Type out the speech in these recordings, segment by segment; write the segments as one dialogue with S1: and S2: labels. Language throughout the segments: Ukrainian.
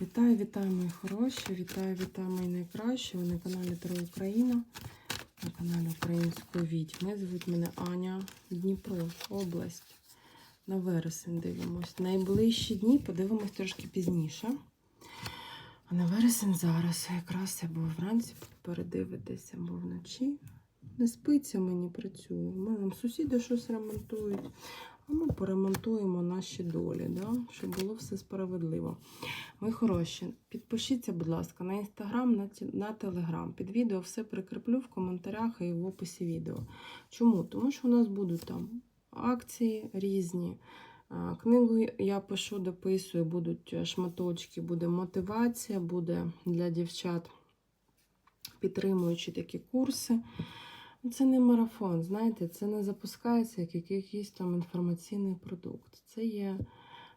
S1: Вітаю, вітаю, мої хороші, вітаю, вітаю, мої найкращі. Ви на каналі Таро Україна, на каналі Української відьми. Звуть мене Аня, Дніпро, область. На вересень дивимось. Найближчі дні подивимось трошки пізніше. А на вересень зараз якраз або вранці передивитися, або вночі. Не спиться мені працює. У мене сусіди щось ремонтують. Ми поремонтуємо наші долі, да? щоб було все справедливо. Мої хороші, підпишіться, будь ласка, на інстаграм, на, на телеграм. Під відео все прикріплю в коментарях і в описі відео. Чому? Тому що у нас будуть там акції різні. Книгу я пишу, дописую, будуть е, шматочки, буде мотивація, буде для дівчат підтримуючі такі курси. Ну, Це не марафон, знаєте, це не запускається як якийсь там інформаційний продукт. Це є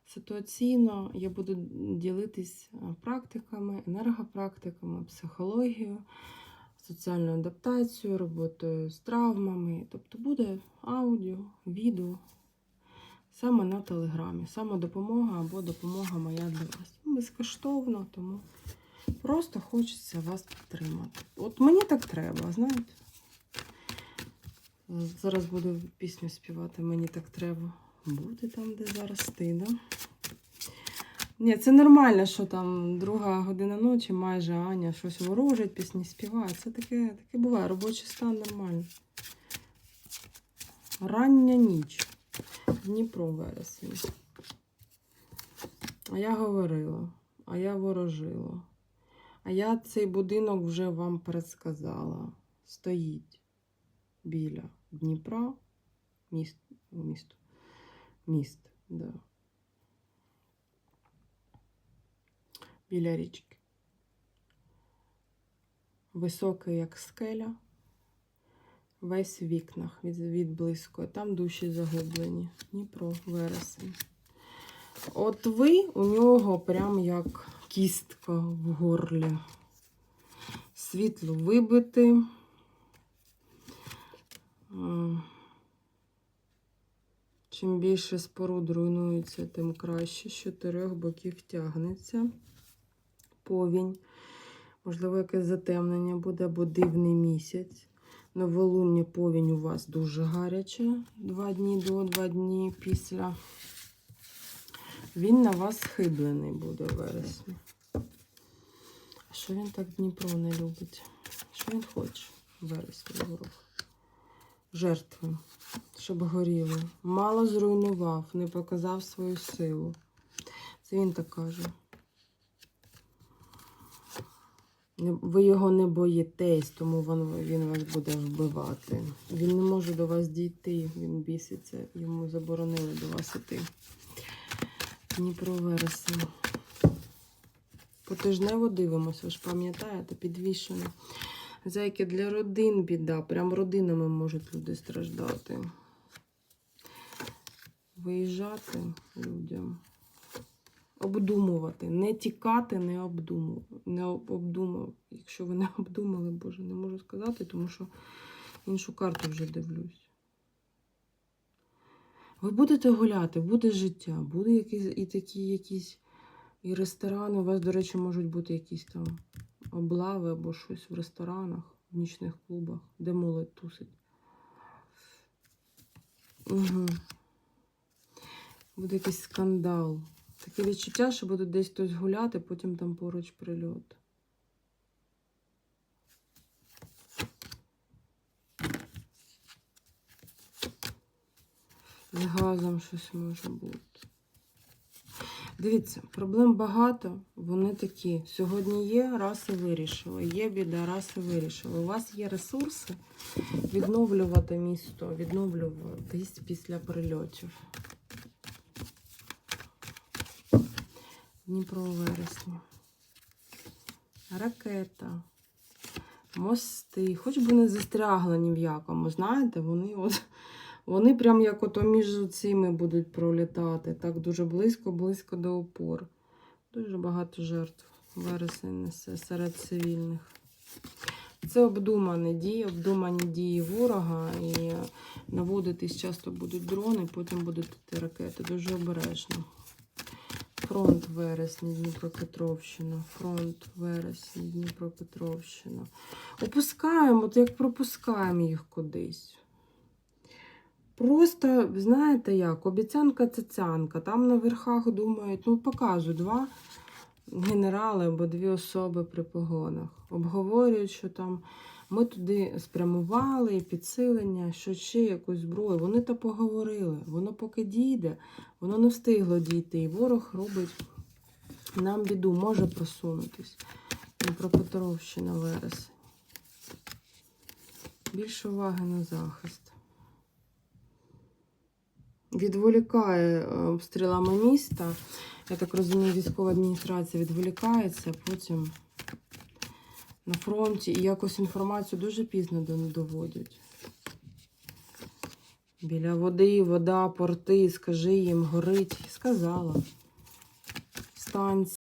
S1: ситуаційно, я буду ділитись практиками, енергопрактиками, психологією, соціальною адаптацією, роботою з травмами. Тобто буде аудіо, відео саме на телеграмі, самодопомога або допомога моя для вас. Безкоштовно, тому просто хочеться вас підтримати. От мені так треба, знаєте. Зараз буду пісню співати, мені так треба бути там, де зараз ти, да? Ні, це нормально, що там друга година ночі, майже Аня щось ворожить, пісні співає. Це таке, таке буває, робочий стан нормально. Рання ніч. Дніпро вересень. А я говорила, а я ворожила. А я цей будинок вже вам пересказала. Стоїть біля Дніпра, міст, місто, міст, да. Біля річки. Високий, як скеля, весь в вікнах від, від близько. Там душі загублені. Дніпро, вересень. От ви у нього прям як кістка в горлі. Світло вибите. А, Чим більше споруд руйнується, тим краще. З чотирьох боків тягнеться повінь. Можливо, якесь затемнення буде, або дивний місяць. Новолуння повінь у вас дуже гаряче. Два дні до, два дні після. Він на вас схиблений буде в вересні. А що він так Дніпро не любить? Що він хоче в вересні ворог? Жертви, щоб горіли. Мало зруйнував, не показав свою силу. Це він так каже. Ви його не боїтесь, тому він вас буде вбивати. Він не може до вас дійти, він біситься, йому заборонили до вас іти. Дніпро вересень. Потижнево дивимося, ви ж пам'ятаєте, підвішено. Зайки для родин біда. Прям родинами можуть люди страждати. Виїжджати людям. Обдумувати. Не тікати, не обдумувати. Не об- обдумав. Якщо ви не обдумали, Боже, не можу сказати, тому що іншу карту вже дивлюсь. Ви будете гуляти, буде життя, буде якісь і такі якісь і ресторани. У вас, до речі, можуть бути якісь там облави або щось в ресторанах, в нічних клубах, де молодь тусить. Угу. Буде якийсь скандал. Таке відчуття, що буде десь хтось гуляти, потім там поруч прильот. З газом щось може бути. Дивіться, проблем багато, вони такі. Сьогодні є, раз і вирішили. Є біда, раз і вирішили. У вас є ресурси відновлювати місто, відновлюватись після прильотів. Дніпро вересні. Ракета. Мости. Хоч би не застрягли ні в якому. Знаєте, вони от. Вони прям як ото між цими будуть пролітати. Так дуже близько-близько до опор. Дуже багато жертв. Вересень несе серед цивільних. Це обдумані дії, обдумані дії ворога. І наводитись часто будуть дрони, потім будуть йти ракети. Дуже обережно. Фронт вересня, Дніпропетровщина. Фронт вересня, Дніпропетровщина. Опускаємо, то як пропускаємо їх кудись. Просто, знаєте як, обіцянка цяцянка. Там на верхах думають, ну покажу два генерали або дві особи при погонах. Обговорюють, що там ми туди спрямували і підсилення, що ще якусь зброю. Вони то поговорили. Воно поки дійде, воно не встигло дійти. І ворог робить нам біду, може просунутись. Дніпропетровщина вересень. Більше уваги на захист. Відволікає е, обстрілами міста. Я так розумію, військова адміністрація відволікається, потім на фронті і якось інформацію дуже пізно доводять. Біля води, вода, порти, скажи їм, горить. Сказала. Станція.